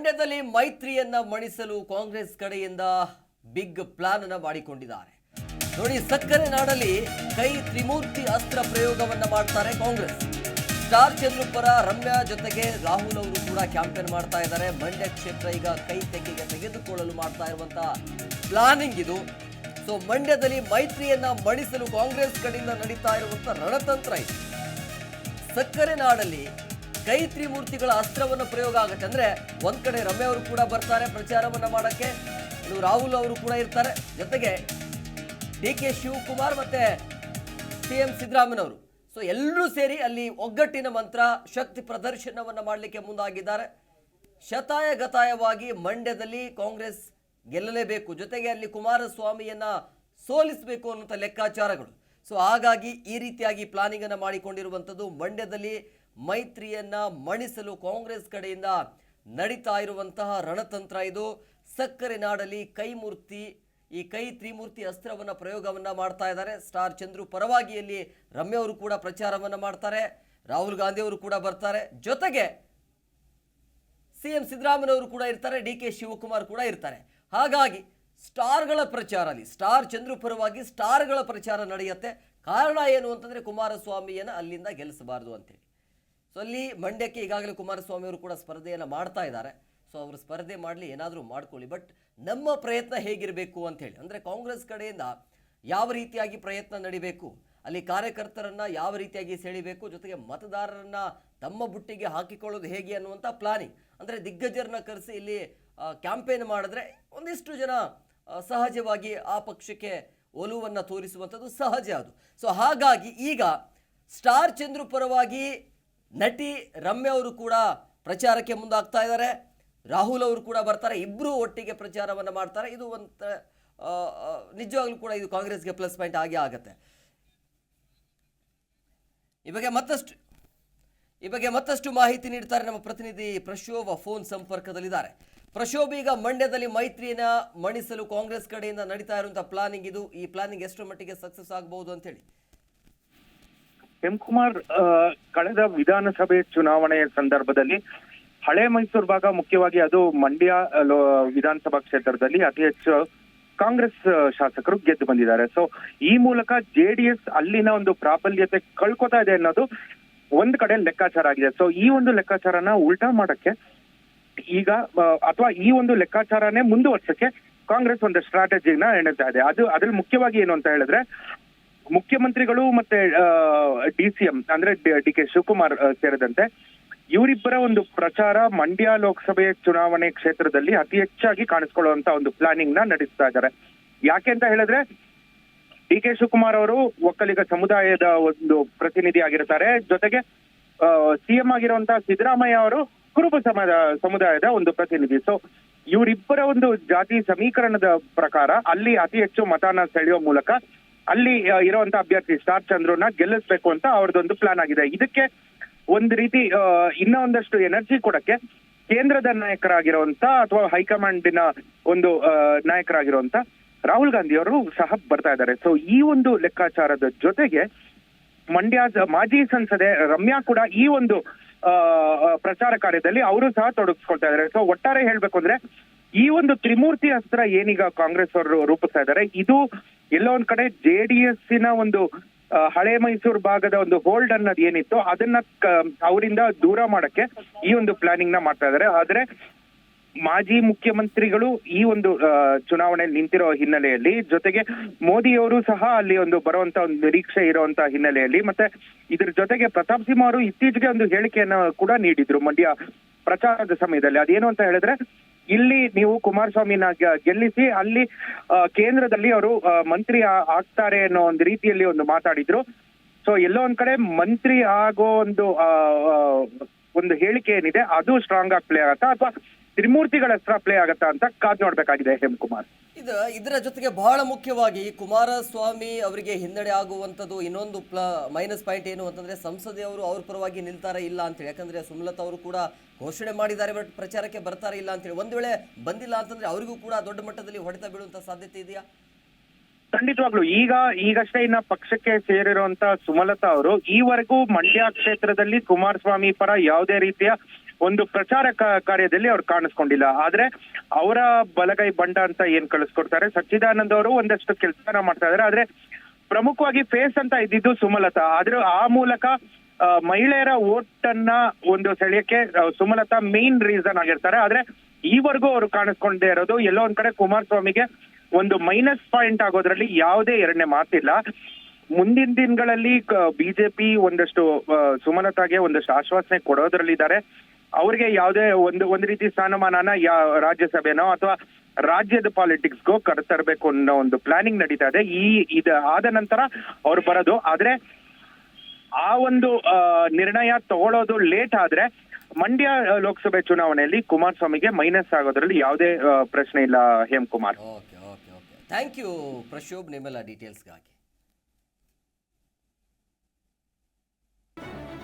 ಮಂಡ್ಯದಲ್ಲಿ ಮೈತ್ರಿಯನ್ನ ಮಣಿಸಲು ಕಾಂಗ್ರೆಸ್ ಕಡೆಯಿಂದ big plan ಅನ್ನ ಮಾಡಿಕೊಂಡಿದ್ದಾರೆ. ನೋಡಿ, ಸಕ್ಕರೆ ನಾಡಲ್ಲಿ ಕೈ ತ್ರಿಮೂರ್ತಿ ಅಸ್ತ್ರ ಪ್ರಯೋಗವನ್ನ ಮಾಡ್ತಾರೆ ಕಾಂಗ್ರೆಸ್. ಸ್ಟಾರ್ ಚಂದ್ರು ಪರ ರಮ್ಯಾ ಜೊತೆಗೆ ರಾಹುಲ್ ಅವರು ಕೂಡ ಕ್ಯಾಂಪೇನ್ ಮಾಡ್ತಾ ಇದ್ದಾರೆ. ಮಂಡ್ಯ ಕ್ಷೇತ್ರ ಈಗ ಕೈ ತೆಗೆಗೆ ತೆಗೆದುಕೊಳ್ಳಲು ಮಾಡ್ತಾ ಇರುವಂತಹ ಪ್ಲಾನಿಂಗ್ ಇದು. ಸೊ ಮಂಡ್ಯದಲ್ಲಿ ಮೈತ್ರಿಯನ್ನ ಮಣಿಸಲು ಕಾಂಗ್ರೆಸ್ ಕಡೆಯಿಂದ ನಡೀತಾ ಇರುವಂತ ರಣತಂತ್ರ ಇದು. ಸಕ್ಕರೆ ನಾಡಲ್ಲಿ ಕೈ ತ್ರಿಮೂರ್ತಿಗಳ ಅಸ್ತ್ರವನ್ನು ಪ್ರಯೋಗ ಆಗುತ್ತೆ. ಅಂದ್ರೆ ಒಂದ್ ಕಡೆ ರಮ್ಯ ಅವರು ಕೂಡ ಬರ್ತಾರೆ ಪ್ರಚಾರವನ್ನ ಮಾಡಕ್ಕೆ. ರಾಹುಲ್ ಅವರು ಕೂಡ ಇರ್ತಾರೆ. ಜೊತೆಗೆ ಡಿ ಕೆ ಶಿವಕುಮಾರ್ ಮತ್ತೆ ಸಿ ಎಂ ಸಿದ್ದರಾಮಯ್ಯನವರು ಸೊ ಎಲ್ಲರೂ ಸೇರಿ ಅಲ್ಲಿ ಒಗ್ಗಟ್ಟಿನ ಮಂತ್ರ, ಶಕ್ತಿ ಪ್ರದರ್ಶನವನ್ನು ಮಾಡಲಿಕ್ಕೆ ಮುಂದಾಗಿದ್ದಾರೆ. ಶತಾಯ ಗತಾಯವಾಗಿ ಮಂಡ್ಯದಲ್ಲಿ ಕಾಂಗ್ರೆಸ್ ಗೆಲ್ಲಲೇಬೇಕು. ಜೊತೆಗೆ ಅಲ್ಲಿ ಕುಮಾರಸ್ವಾಮಿಯನ್ನ ಸೋಲಿಸಬೇಕು ಅನ್ನುವಂಥ ಲೆಕ್ಕಾಚಾರಗಳು. ಸೊ ಹಾಗಾಗಿ ಈ ರೀತಿಯಾಗಿ ಪ್ಲಾನಿಂಗನ್ನು ಮಾಡಿಕೊಂಡಿರುವಂಥದ್ದು ಮಂಡ್ಯದಲ್ಲಿ ಮೈತ್ರಿಯನ್ನ ಮಣಿಸಲು ಕಾಂಗ್ರೆಸ್ ಕಡೆಯಿಂದ ನಡೀತಾ ಇರುವಂತಹ ರಣತಂತ್ರ ಇದು. ಸಕ್ಕರೆ ನಾಡಲ್ಲಿ ಕೈಮೂರ್ತಿ, ಈ ಕೈ ತ್ರಿಮೂರ್ತಿ ಅಸ್ತ್ರವನ್ನು ಪ್ರಯೋಗವನ್ನು ಮಾಡ್ತಾ ಇದ್ದಾರೆ. ಸ್ಟಾರ್ ಚಂದ್ರು ಪರವಾಗಿಯಲ್ಲಿ ರಮ್ಯ ಅವರು ಕೂಡ ಪ್ರಚಾರವನ್ನು ಮಾಡ್ತಾರೆ. ರಾಹುಲ್ ಗಾಂಧಿ ಅವರು ಕೂಡ ಬರ್ತಾರೆ. ಜೊತೆಗೆ ಸಿ ಎಂ ಸಿದ್ದರಾಮಯ್ಯವರು ಕೂಡ ಇರ್ತಾರೆ. ಡಿ ಕೆ ಶಿವಕುಮಾರ್ ಕೂಡ ಇರ್ತಾರೆ. ಹಾಗಾಗಿ ಸ್ಟಾರ್ಗಳ ಪ್ರಚಾರ ಅಲ್ಲಿ, ಸ್ಟಾರ್ ಚಂದ್ರು ಪರವಾಗಿ ಸ್ಟಾರ್ಗಳ ಪ್ರಚಾರ ನಡೆಯುತ್ತೆ. ಕಾರಣ ಏನು ಅಂತಂದರೆ ಕುಮಾರಸ್ವಾಮಿಯನ್ನು ಅಲ್ಲಿಂದ ಗೆಲ್ಲಿಸಬಾರ್ದು ಅಂತೇಳಿ ಸೊ ಅಲ್ಲಿ ಮಂಡ್ಯಕ್ಕೆ ಈಗಾಗಲೇ ಕುಮಾರಸ್ವಾಮಿ ಅವರು ಕೂಡ ಸ್ಪರ್ಧೆಯನ್ನು ಮಾಡ್ತಾ ಇದ್ದಾರೆ. ಸೊ ಅವರು ಸ್ಪರ್ಧೆ ಮಾಡಲಿ, ಏನಾದರೂ ಮಾಡ್ಕೊಳ್ಳಿ. ಬಟ್ ನಮ್ಮ ಪ್ರಯತ್ನ ಹೇಗಿರಬೇಕು ಅಂತ ಹೇಳಿ, ಅಂದರೆ ಕಾಂಗ್ರೆಸ್ ಕಡೆಯಿಂದ ಯಾವ ರೀತಿಯಾಗಿ ಪ್ರಯತ್ನ ನಡಿಬೇಕು, ಅಲ್ಲಿ ಕಾರ್ಯಕರ್ತರನ್ನು ಯಾವ ರೀತಿಯಾಗಿ ಸೆಳಿಬೇಕು, ಜೊತೆಗೆ ಮತದಾರರನ್ನು ತಮ್ಮ ಬುಟ್ಟಿಗೆ ಹಾಕಿಕೊಳ್ಳೋದು ಹೇಗೆ ಅನ್ನುವಂಥ ಪ್ಲಾನಿಂಗ್ ಅಂದರೆ ದಿಗ್ಗಜರನ್ನ ಕರೆಸಿ ಇಲ್ಲಿ ಕ್ಯಾಂಪೇನ್ ಮಾಡಿದ್ರೆ ಒಂದಿಷ್ಟು ಜನ ಸಹಜವಾಗಿ ಆ ಪಕ್ಷಕ್ಕೆ ಒಲುವನ್ನು ತೋರಿಸುವಂಥದ್ದು ಸಹಜ ಅದು. ಸೊ ಹಾಗಾಗಿ ಈಗ ಸ್ಟಾರ್ ಚಂದ್ರು ಪರವಾಗಿ ನಟಿ ರಮ್ಯ ಅವರು ಕೂಡ ಪ್ರಚಾರಕ್ಕೆ ಮುಂದಾಗ್ತಾ ಇದ್ದಾರೆ. ರಾಹುಲ್ ಅವರು ಕೂಡ ಬರ್ತಾರೆ. ಇಬ್ಬರು ಒಟ್ಟಿಗೆ ಪ್ರಚಾರವನ್ನು ಮಾಡ್ತಾರೆ. ಇದು ಒಂದು ನಿಜವಾಗ್ಲೂ ಕೂಡ ಇದು ಕಾಂಗ್ರೆಸ್ಗೆ ಪ್ಲಸ್ ಪಾಯಿಂಟ್ ಆಗೇ ಆಗುತ್ತೆ. ಈ ಬಗ್ಗೆ ಮತ್ತಷ್ಟು ಈ ಬಗ್ಗೆ ಮತ್ತಷ್ಟು ಮಾಹಿತಿ ನೀಡ್ತಾರೆ ನಮ್ಮ ಪ್ರತಿನಿಧಿ ಪ್ರಶೋಭ ಫೋನ್ ಸಂಪರ್ಕದಲ್ಲಿದ್ದಾರೆ. ಪ್ರಶೋಭ, ಈಗ ಮಂಡ್ಯದಲ್ಲಿ ಮೈತ್ರಿಯನ್ನ ಮಣಿಸಲು ಕಾಂಗ್ರೆಸ್ ಕಡೆಯಿಂದ ನಡೀತಾ ಇರುವಂತಹ ಪ್ಲಾನಿಂಗ್ ಇದು. ಈ ಪ್ಲಾನಿಂಗ್ ಎಷ್ಟು ಮಟ್ಟಿಗೆ ಸಕ್ಸಸ್ ಆಗಬಹುದು ಅಂತ ಹೇಳಿ ಎಂ ಕುಮಾರ್ ಆ, ಕಳೆದ ವಿಧಾನಸಭೆ ಚುನಾವಣೆಯ ಸಂದರ್ಭದಲ್ಲಿ ಹಳೆ ಮೈಸೂರು ಭಾಗ ಮುಖ್ಯವಾಗಿ ಅದು ಮಂಡ್ಯ ವಿಧಾನಸಭಾ ಕ್ಷೇತ್ರದಲ್ಲಿ ಅತಿ ಹೆಚ್ಚು ಕಾಂಗ್ರೆಸ್ ಶಾಸಕರು ಗೆದ್ದು ಬಂದಿದ್ದಾರೆ. ಸೊ ಈ ಮೂಲಕ ಜೆಡಿಎಸ್ ಅಲ್ಲಿನ ಒಂದು ಪ್ರಾಬಲ್ಯತೆ ಕಳ್ಕೊತಾ ಇದೆ ಅನ್ನೋದು ಒಂದ್ ಕಡೆ ಲೆಕ್ಕಾಚಾರ ಆಗಿದೆ. ಸೊ ಈ ಒಂದು ಲೆಕ್ಕಾಚಾರನ ಉಲ್ಟಾ ಮಾಡಕ್ಕೆ ಈಗ ಅಥವಾ ಈ ಒಂದು ಲೆಕ್ಕಾಚಾರನೇ ಮುಂದುವರ್ಸಕ್ಕೆ ಕಾಂಗ್ರೆಸ್ ಒಂದು ಸ್ಟ್ರಾಟಜಿನ ಎಣಿಸ್ತಾ ಇದೆ. ಅದು ಅದ್ರಲ್ಲಿ ಮುಖ್ಯವಾಗಿ ಏನು ಅಂತ ಹೇಳಿದ್ರೆ ಮುಖ್ಯಮಂತ್ರಿಗಳು ಮತ್ತೆ ಡಿ ಸಿ ಎಂ, ಅಂದ್ರೆ ಡಿ ಕೆ ಶಿವಕುಮಾರ್ ಸೇರಿದಂತೆ ಇವರಿಬ್ಬರ ಒಂದು ಪ್ರಚಾರ ಮಂಡ್ಯ ಲೋಕಸಭೆ ಚುನಾವಣೆ ಕ್ಷೇತ್ರದಲ್ಲಿ ಅತಿ ಹೆಚ್ಚಾಗಿ ಕಾಣಿಸ್ಕೊಳ್ಳುವಂತ ಒಂದು ಪ್ಲಾನಿಂಗ್ನ ನಡೆಸ್ತಾ ಇದ್ದಾರೆ. ಯಾಕೆ ಅಂತ ಹೇಳಿದ್ರೆ, ಡಿ ಕೆ ಶಿವಕುಮಾರ್ ಅವರು ಒಕ್ಕಲಿಗ ಸಮುದಾಯದ ಒಂದು ಪ್ರತಿನಿಧಿ ಆಗಿರ್ತಾರೆ. ಜೊತೆಗೆ ಸಿಎಂ ಆಗಿರುವಂತಹ ಸಿದ್ದರಾಮಯ್ಯ ಅವರು ಕುರುಬ ಸಮಾಜ ಸಮುದಾಯದ ಒಂದು ಪ್ರತಿನಿಧಿ. ಸೊ ಇವರಿಬ್ಬರ ಒಂದು ಜಾತಿ ಸಮೀಕರಣದ ಪ್ರಕಾರ ಅಲ್ಲಿ ಅತಿ ಹೆಚ್ಚು ಮತಾನ ಸೆಳೆಯುವ ಮೂಲಕ ಅಲ್ಲಿ ಇರುವಂತ ಅಭ್ಯರ್ಥಿ ಸ್ಟಾರ್ ಚಂದ್ರನ್ನ ಗೆಲ್ಲಿಸ್ಬೇಕು ಅಂತ ಅವ್ರದ್ದೊಂದು ಪ್ಲಾನ್ ಆಗಿದೆ. ಇದಕ್ಕೆ ಒಂದು ರೀತಿ ಇನ್ನ ಒಂದಷ್ಟು ಎನರ್ಜಿ ಕೊಡಕ್ಕೆ ಕೇಂದ್ರದ ನಾಯಕರಾಗಿರುವಂತ ಅಥವಾ ಹೈಕಮಾಂಡಿನ ಒಂದು ನಾಯಕರಾಗಿರುವಂತ ರಾಹುಲ್ ಗಾಂಧಿ ಅವರು ಸಹ ಬರ್ತಾ ಇದ್ದಾರೆ. ಸೊ ಈ ಒಂದು ಲೆಕ್ಕಾಚಾರದ ಜೊತೆಗೆ ಮಂಡ್ಯದ ಮಾಜಿ ಸಂಸದೆ ರಮ್ಯಾ ಕೂಡ ಈ ಒಂದು ಪ್ರಚಾರ ಕಾರ್ಯದಲ್ಲಿ ಅವರು ಸಹ ತೊಡಗಿಸ್ಕೊಳ್ತಾ ಇದ್ದಾರೆ. ಸೊ ಒಟ್ಟಾರೆ ಹೇಳ್ಬೇಕು ಅಂದ್ರೆ ಈ ಒಂದು ತ್ರಿಮೂರ್ತಿ ಅಸ್ತ್ರ ಏನೀಗ ಕಾಂಗ್ರೆಸ್ ಅವರು ರೂಪಿಸ್ತಾ ಇದ್ದಾರೆ. ಇದು ಎಲ್ಲೋ ಒಂದ್ ಕಡೆ ಜೆಡಿಎಸ್ನ ಒಂದು ಹಳೆ ಮೈಸೂರು ಭಾಗದ ಒಂದು ಹೋಲ್ಡ್ ಅನ್ನೋದು ಏನಿತ್ತು ಅದನ್ನ ಅವರಿಂದ ದೂರ ಮಾಡಕ್ಕೆ ಈ ಒಂದು ಪ್ಲಾನಿಂಗ್ನ ಮಾಡ್ತಾ ಇದ್ದಾರೆ ಆದ್ರೆ ಮಾಜಿ ಮುಖ್ಯಮಂತ್ರಿಗಳು ಈ ಒಂದು ಚುನಾವಣೆ ನಿಂತಿರೋ ಹಿನ್ನೆಲೆಯಲ್ಲಿ ಜೊತೆಗೆ ಮೋದಿಯವರು ಸಹ ಅಲ್ಲಿ ಒಂದು ಬರುವಂತ ಒಂದು ನಿರೀಕ್ಷೆ ಇರುವಂತ ಹಿನ್ನೆಲೆಯಲ್ಲಿ ಮತ್ತೆ ಇದ್ರ ಜೊತೆಗೆ ಪ್ರತಾಪ್ ಸಿಂಹ ಅವರು ಇತ್ತೀಚೆಗೆ ಒಂದು ಹೇಳಿಕೆಯನ್ನ ಕೂಡ ನೀಡಿದ್ರು ಮಂಡ್ಯ ಪ್ರಚಾರದ ಸಮಯದಲ್ಲಿ. ಅದೇನು ಅಂತ ಹೇಳಿದ್ರೆ ಇಲ್ಲಿ ನೀವು ಕುಮಾರಸ್ವಾಮಿನ ಗೆಲ್ಲಿಸಿ ಅಲ್ಲಿ ಕೇಂದ್ರದಲ್ಲಿ ಅವರು ಮಂತ್ರಿ ಆಗ್ತಾರೆ ಅನ್ನೋ ಒಂದು ರೀತಿಯಲ್ಲಿ ಒಂದು ಮಾತಾಡಿದ್ರು. ಸೊ ಎಲ್ಲೋ ಒಂದ್ ಕಡೆ ಮಂತ್ರಿ ಆಗೋ ಒಂದು ಒಂದು ಹೇಳಿಕೆ ಏನಿದೆ, ಅದು ಸ್ಟ್ರಾಂಗ್ ಆಗಿ ಪ್ಲೇ ಆಗತ್ತಾ? ಅಥವಾ ತ್ರಿಮೂರ್ತಿಗಳ ಹೆಸರ ಪ್ಲೇ ಆಗತ್ತಾ ಅಂತ ಕಾದ್ ನೋಡ್ಬೇಕಾಗಿದೆ ಹೇಮಕುಮಾರ್ ಇದು ಇದರ ಜೊತೆಗೆ ಬಹಳ ಮುಖ್ಯವಾಗಿ ಕುಮಾರಸ್ವಾಮಿ ಅವರಿಗೆ ಹಿನ್ನಡೆ ಆಗುವಂಥದ್ದು ಇನ್ನೊಂದು ಪ್ಲ ಮೈನಸ್ ಪಾಯಿಂಟ್ ಏನು ಅಂತಂದ್ರೆ ಸಂಸದೆಯವರು ಅವ್ರ ಪರವಾಗಿ ನಿಲ್ತಾರೆ ಇಲ್ಲ ಅಂತೇಳಿ. ಯಾಕಂದ್ರೆ ಸುಮಲತಾ ಅವರು ಕೂಡ ಘೋಷಣೆ ಮಾಡಿದ್ದಾರೆ ಬಟ್ ಪ್ರಚಾರಕ್ಕೆ ಬರ್ತಾರೆ ಇಲ್ಲ ಅಂತೇಳಿ. ಒಂದು ವೇಳೆ ಬಂದಿಲ್ಲ ಅಂತಂದ್ರೆ ಅವರಿಗೂ ಕೂಡ ದೊಡ್ಡ ಮಟ್ಟದಲ್ಲಿ ಹೊಡೆತ ಬೀಳುವಂತ ಸಾಧ್ಯತೆ ಇದೆಯಾ? ಖಂಡಿತವಾಗ್ಲು ಈಗ ಈಗಷ್ಟೇ ಇನ್ನ ಪಕ್ಷಕ್ಕೆ ಸೇರಿರುವಂತ ಸುಮಲತಾ ಅವರು ಈವರೆಗೂ ಮಂಡ್ಯ ಕ್ಷೇತ್ರದಲ್ಲಿ ಕುಮಾರಸ್ವಾಮಿ ಪರ ಯಾವುದೇ ರೀತಿಯ ಒಂದು ಪ್ರಚಾರ ಕಾರ್ಯದಲ್ಲಿ ಅವ್ರು ಕಾಣಿಸ್ಕೊಂಡಿಲ್ಲ. ಆದ್ರೆ ಅವರ ಬಲಗೈ ಬಂಡ ಅಂತ ಏನ್ ಕಳಿಸ್ಕೊಡ್ತಾರೆ? ಸಚ್ಚಿದಾನಂದ್ ಅವರು ಒಂದಷ್ಟು ಕೆಲಸ ಮಾಡ್ತಾ ಇದಾರೆ. ಆದ್ರೆ ಪ್ರಮುಖವಾಗಿ ಫೇಸ್ ಅಂತ ಇದ್ದಿದ್ದು ಸುಮಲತಾ. ಆದ್ರೆ ಆ ಮೂಲಕ ಮಹಿಳೆಯರ ಓಟ್ ಅನ್ನ ಒಂದು ಸೆಳೆಯಕ್ಕೆ ಸುಮಲತಾ ಮೇನ್ ರೀಸನ್ ಆಗಿರ್ತಾರೆ. ಆದ್ರೆ ಈವರೆಗೂ ಅವರು ಕಾಣಿಸ್ಕೊಂಡೇ ಇರೋದು ಎಲ್ಲೋ ಒಂದ್ ಕಡೆ ಕುಮಾರಸ್ವಾಮಿಗೆ ಒಂದು ಮೈನಸ್ ಪಾಯಿಂಟ್ ಆಗೋದ್ರಲ್ಲಿ ಯಾವುದೇ ಎರಡನೇ ಮಾತಿಲ್ಲ. ಮುಂದಿನ ದಿನಗಳಲ್ಲಿ ಬಿಜೆಪಿ ಒಂದಷ್ಟು ಸುಮಲತಾಗೆ ಒಂದಷ್ಟು ಆಶ್ವಾಸನೆ ಕೊಡೋದ್ರಲ್ಲಿದ್ದಾರೆ. ಅವ್ರಿಗೆ ಯಾವುದೇ ಒಂದು ಒಂದು ರೀತಿ ಸ್ಥಾನಮಾನನ ಯಾ, ರಾಜ್ಯಸಭೆನೋ ಅಥವಾ ರಾಜ್ಯದ ಪಾಲಿಟಿಕ್ಸ್ಗೋ ಕರೆತರಬೇಕು ಅನ್ನೋ ಒಂದು ಪ್ಲಾನಿಂಗ್ ನಡೀತಾ ಇದೆ. ಈ, ಇದ ಆದ ನಂತರ ಅವ್ರು ಬರೋದು. ಆದ್ರೆ ಆ ಒಂದು ನಿರ್ಣಯ ತಗೊಳ್ಳೋದು ಲೇಟ್ ಆದ್ರೆ ಮಂಡ್ಯ ಲೋಕಸಭೆ ಚುನಾವಣೆಯಲ್ಲಿ ಕುಮಾರಸ್ವಾಮಿಗೆ ಮೈನಸ್ ಆಗೋದ್ರಲ್ಲಿ ಯಾವುದೇ ಪ್ರಶ್ನೆ ಇಲ್ಲ ಹೇಮಕುಮಾರ್. ಕುಮಾರ್ ಥ್ಯಾಂಕ್ ಯು ಪ್ರಶೋಭ್ ನಿಮ್ಮೆಲ್ಲ ಡೀಟೇಲ್ಸ್ಗಾಗಿ